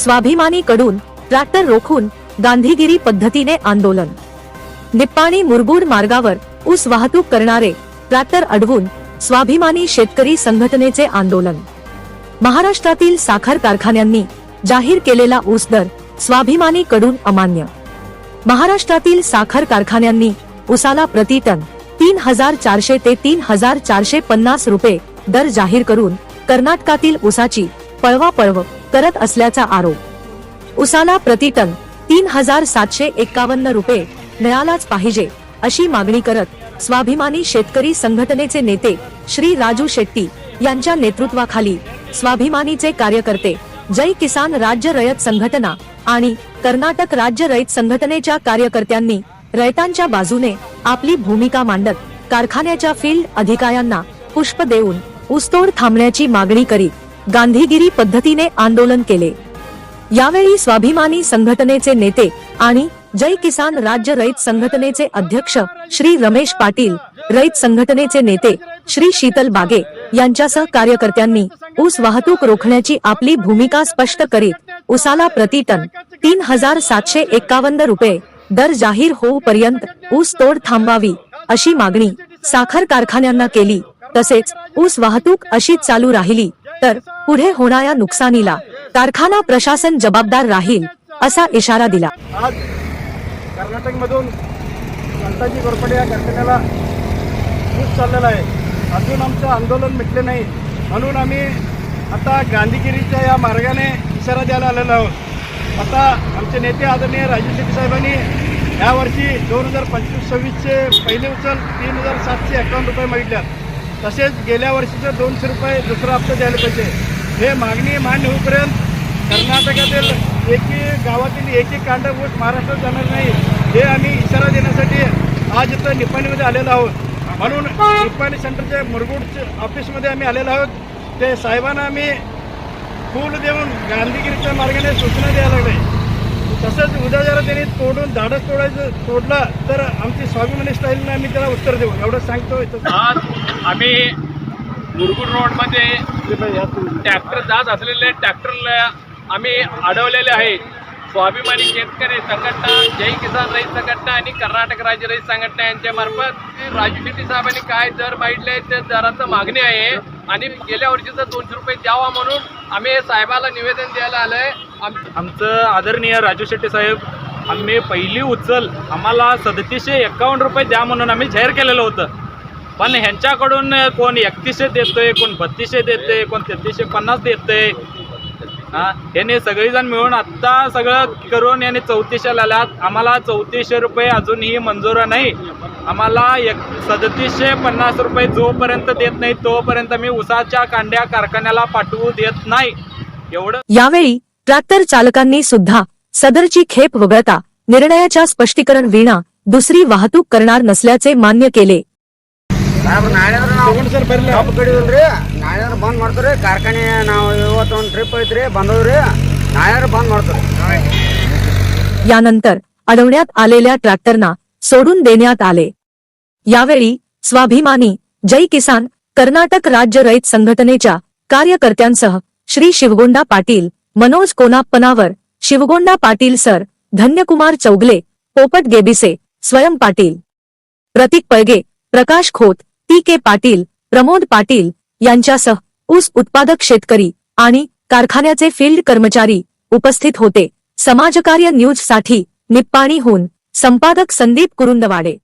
स्वाभिमानी कडून ट्रॅक्टर रोखून गांधीगिरी पद्धतीने आंदोलन. निप्पाणी मुरगुड मार्गावर ऊस वाहतूक करणारे ट्रॅक्टर अडवून स्वाभिमानी शेतकरी संघटनेचे आंदोलन. महाराष्ट्रातील साखर कारखान्यांनी जाहीर केलेला ऊस दर स्वाभिमानी कडून अमान्य. महाराष्ट्रातील साखर कारखान्यांनी उसाला प्रति टन तीन हजार चारशे ते तीन हजार चारशे पन्नास रुपये दर जाहीर करून कर्नाटकातील उसाची पळवापळव करत असल्याचा आरोप. उसाला प्रति टन तीन हजार सातशे एक्कावन्न रुपये मिळालाच पाहिजे अशी मागणी करत स्वाभिमानी शेतकरी संघटनेचे नेते श्री राजू शेट्टी यांच्या नेतृत्वाखाली स्वाभिमानीचे कार्यकर्ते जय किसान राज्य रयत संघटना आणि कर्नाटक राज्य रयत संघटनेच्या कार्यकर्त्यांनी रयतांच्या बाजूने आपली भूमिका मांडत कारखान्याच्या फील्ड अधिकाऱ्यांना पुष्प देऊन ऊसतोड थांबण्याची मागणी करीत गांधीगिरी पद्धतीने आंदोलन केले. यावेळी स्वाभिमानी संघटनेचे नेते आणि जय किसान राज्य रईत संघटनेचे अध्यक्ष श्री रमेश पाटील रईत संघटनेचे नेते श्री शीतल बागे यांच्यासह कार्यकर्त्यांनी ऊस वाहतूक रोखण्याची आपली भूमिका स्पष्ट करीत उसाला प्रति टन तीन हजार सातशे एक्कावन्न रुपये दर जाहीर होऊपर्यंत ऊस तोड थांबवावी अशी मागणी साखर कारखान्यांना केली. तसेच ऊस वाहतूक अशीच चालू राहिली. तर पुढे होणाऱ्या नुकसानीला कारखाना प्रशासन जबाबदार राहील असा इशारा दिला. आज कर्नाटकमधून संताजी गोरपडे या कारखान्याला खूप चाललेला आहे. अजून आमचं आंदोलन मिटले नाही. म्हणून आम्ही आता गांधीगिरीच्या या मार्गाने इशारा द्यायला आलेलो आहोत. आता आमचे नेते आदरणीय राजू शेट्टी साहेबांनी यावर्षी दोन हजार पंचवीस सव्वीसचे पहिले उचल तीन हजार सातशे एकावन्न रुपये मागितल्यात. तसेच गेल्या वर्षीचे दोनशे रुपये दुसरा हप्ता द्यायला पाहिजे. हे मागणी मान्य होईपर्यंत कर्नाटकातील एकी गावातील एक एक ऊस महाराष्ट्रात जाणार नाही. हे आम्ही इशारा देण्यासाठी आज इथं निपाणीमध्ये आलेलो आहोत. म्हणून निपाणी सेंटरच्या मुरगुडच्या ऑफिसमध्ये आम्ही आलेलो आहोत. ते साहेबांना आम्ही फूल देऊन गांधीगिरीच्या मार्गाने सूचना द्यायला लागले. तसंच उद्या जरा त्यांनी तोडून झाडच तोडायचं तोडलं तर आमची स्वाभिमानी स्टाईलने आम्ही त्याला उत्तर देऊ. एवढं सांगतो इथं आज आम्ही मुरगुड रोडमध्ये ट्रॅक्टर जात असलेले ट्रॅक्टरला आम्ही अडवलेले आहे. स्वाभिमानी शेतकरी संघटना जय किसान रईत संघटना आणि कर्नाटक राज्य रईत संघटना यांच्यामार्फत राजू शेट्टी साहेबांनी काय दर मागितले ते दराचं मागणी आहे. आणि गेल्या वर्षीचं दोनशे रुपये द्यावा म्हणून आम्ही साहेबाला निवेदन द्यायला आलंय. आम आमचं आदरणीय राजू शेट्टी साहेब आम्ही पहिली उचल आम्हाला सदतीसशे एक्कावन्न रुपये द्या म्हणून आम्ही जाहीर केलेलं होतं. पण ह्यांच्याकडून कोण एकतीसशे देतोय कोण बत्तीसशे देते कोण तेहतीसशे पन्नास देतंय? हा? याने सगळेजण मिळून आत्ता सगळं करून याने चौतीसशेला आल्यात आम्हाला चौतीसशे रुपये अजूनही मंजूर नाही. आम्हाला एक सदतीसशे पन्नास रुपये जोपर्यंत देत नाही तोपर्यंत मी उसाच्या कांड्या कारखान्याला पाठवू देत नाही. एवढं यावेळी ट्रॅक्टर चालकांनी सुद्धा सदरची खेप वगळता निर्णयाच्या स्पष्टीकरण विना दुसरी वाहतूक करणार नसल्याचे मान्य केले. ಸಾಹೇಬ್ರು ನಾಳೆ ಅಂದ್ರೆ ನಾವು ತಗೊಂಡ್ ಸರ್ ಬರ್ಲಿ. ಕಬ್ಬು ಕಡಿದಿಲ್ರಿ ನಾಳೆ ಅಂದ್ರೆ ಬಂದ್ ಮಾಡ್ತಾರೆ ಕಾರ್ಖಾನೆ ನಾವು ಇವತ್ತು ಒಂದು ಟ್ರಿಪ್ ಐತ್ರಿ ಬಂದವ್ರಿ ನಾಳೆ ಬಂದ್ ಮಾಡ್ತಾರೆ यानंतर अडवण्यात आलेल्या ट्रॅक्टरना सोडून देण्यात आले यावेळी स्वाभिमानी जय किसान कर्नाटक राज्य रयत संघटनेच्या कार्यकर्त्यांसह Shri Shivgonda Patil Manoj Konappanavar Shivgonda Patil sir Dhanyakumar Chougale Popat Gebise Swayam Patil Pratik Palage Prakash Khot T K Patil Pramod Patil यांच्यासह ऊस उत्पादक शेतकरी आणि कारखान्याचे फील्ड कर्मचारी उपस्थित होते. समाजकार्य न्यूजसाठी निप्पाणीहून संपादक संदीप कुरुंदवाडे.